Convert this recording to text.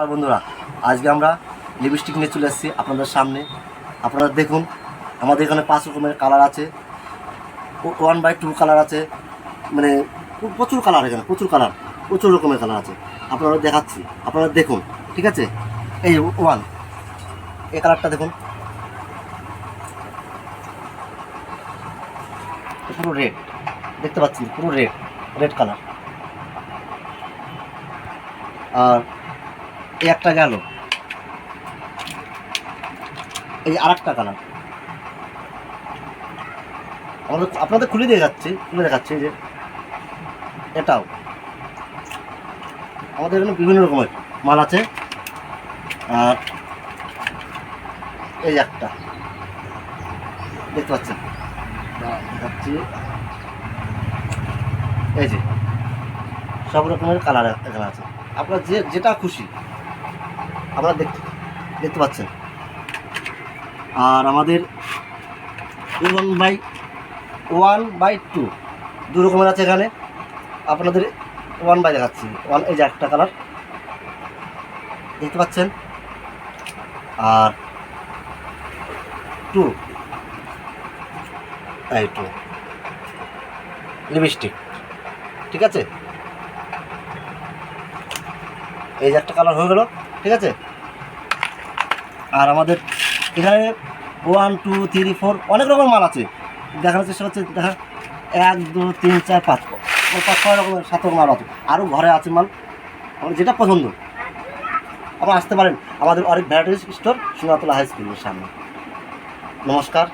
আর বন্ধুরা, আজকে আমরা লিপস্টিক নিয়ে চলে এসেছি আপনাদের সামনে। আপনারা দেখুন, আমাদের এখানে পাঁচ রকমের কালার আছে। ওয়ান বাই টু কালার আছে। মানে প্রচুর কালার এখানে, প্রচুর কালার প্রচুর রকমের কালার আছে। আপনারা দেখাচ্ছি, আপনারা দেখুন, ঠিক আছে? এই ওয়ান এই কালারটা দেখুন। পুরো রেড দেখতে পাচ্ছেন, পুরো রেড রেড কালার আর এই একটা গেল। এই আর একটা কালার। আমাদের আপনাদের খুলে দিয়ে যাচ্ছে, খুলে দেখাচ্ছে যে। এটাও। আমাদের এখানে বিভিন্ন রকমের মাল আছে। আর এই একটা। দেখতে পাচ্ছেন? দেখাচ্ছি। এই যে, সব রকমের কালার এখানে আছে। আপনার যে যেটা খুশি। আপনারা দেখতে দেখতে পাচ্ছেন। আর আমাদের one by one by two, দু রকমের আছে এখানে। আপনাদের ওয়ান বাই দেখাচ্ছি, ওয়ান এই যে একটা কালার। দেখতে পাচ্ছেন? আর টু, এই টু, লিপস্টিক, ঠিক আছে? এই যে একটা কালার হয়ে গেল। ঠিক আছে? আর আমাদের এখানে ওয়ান টু থ্রি ফোর অনেক রকম মাল আছে। দেখানোর চেষ্টা হচ্ছে দেখা এক, দু, তিন, চার, পাঁচ। পাঁচ, ছয় রকমের, সাত রকম মাল আছে। আরও ঘরে আছে মাল। আমার যেটা পছন্দ আবার আসতে পারেন। আমাদের অনেক ভ্যারাইটিস স্টোর সোনাতলা হাই স্কুলের সামনে। নমস্কার।